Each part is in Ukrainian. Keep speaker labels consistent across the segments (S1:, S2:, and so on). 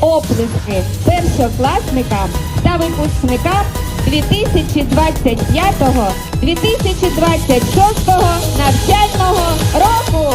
S1: оплески першокласникам та випускникам 2025-2026 навчального року.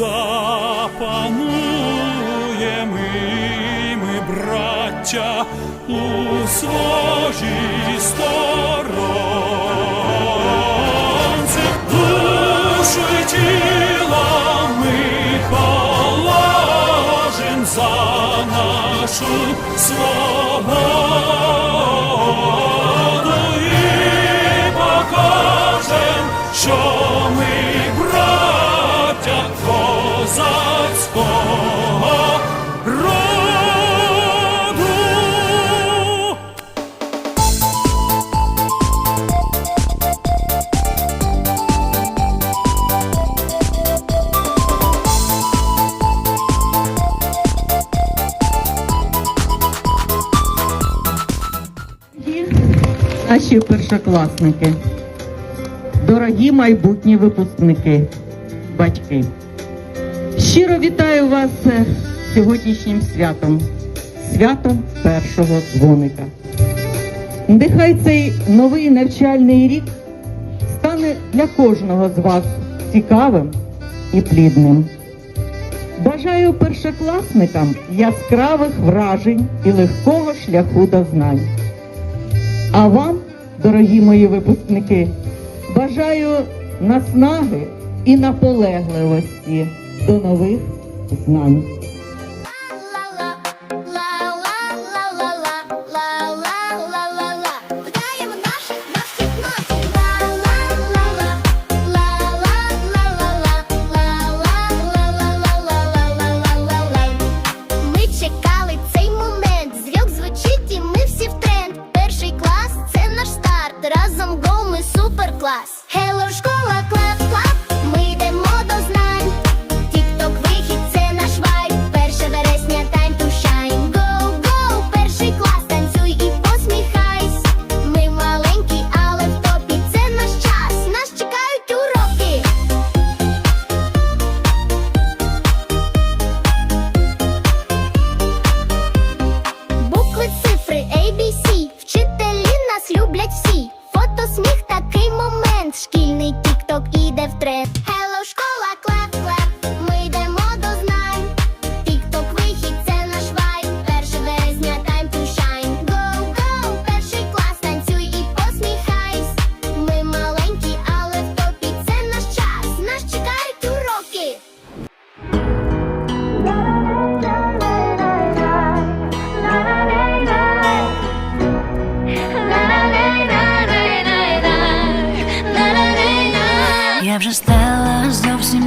S2: запануємо і ми, браття, у своїй сторонці, душу й тіло ми положим за нашу свободу
S3: Наші першокласники, дорогі майбутні випускники, батьки. Щиро вітаю вас сьогоднішнім святом, святом першого дзвоника. Нехай цей новий навчальний рік стане для кожного з вас цікавим і плідним. Бажаю першокласникам яскравих вражень і легкого шляху до знань. А вам, дорогі мої випускники, бажаю наснаги і наполегливості до нових знань.
S4: Разом го ми супер клас. Хелло, школа, клап, клап.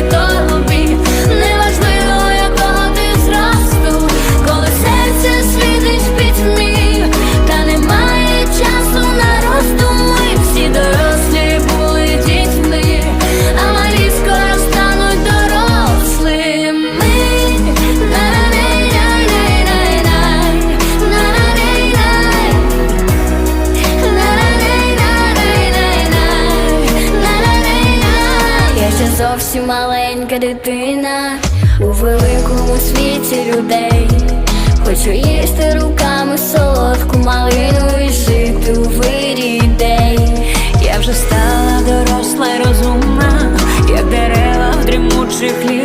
S5: Todo маленька дитина у великому світі людей. Хочу їсти руками солодку малину і жити у вирі ідей.
S6: Я вже стала доросла й розумна, як дерева в дрімучих лісах.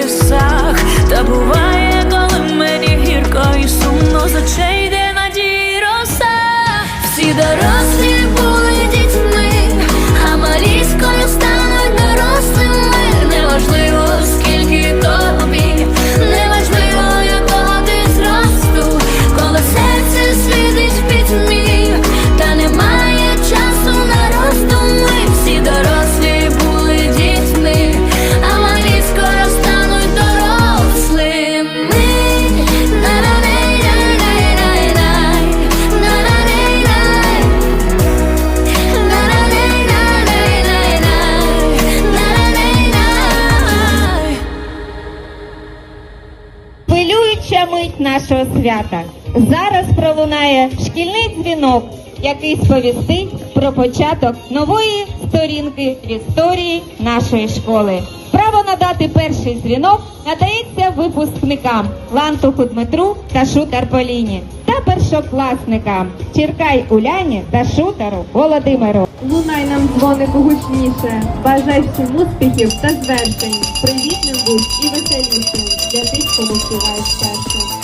S7: Нашого свята. Зараз пролунає шкільний дзвінок, який сповістить про початок нової сторінки в історії нашої школи. Право надати перший дзвінок надається випускникам Лантуху Дмитру та Шутар Поліні та першокласникам Черкай Уляні та Шутару Володимиру.
S8: Лунай нам дзвонику гучніше, бажай всім успіхів та звершень. Привітним будь і веселішим для тих, кому співаєш серце.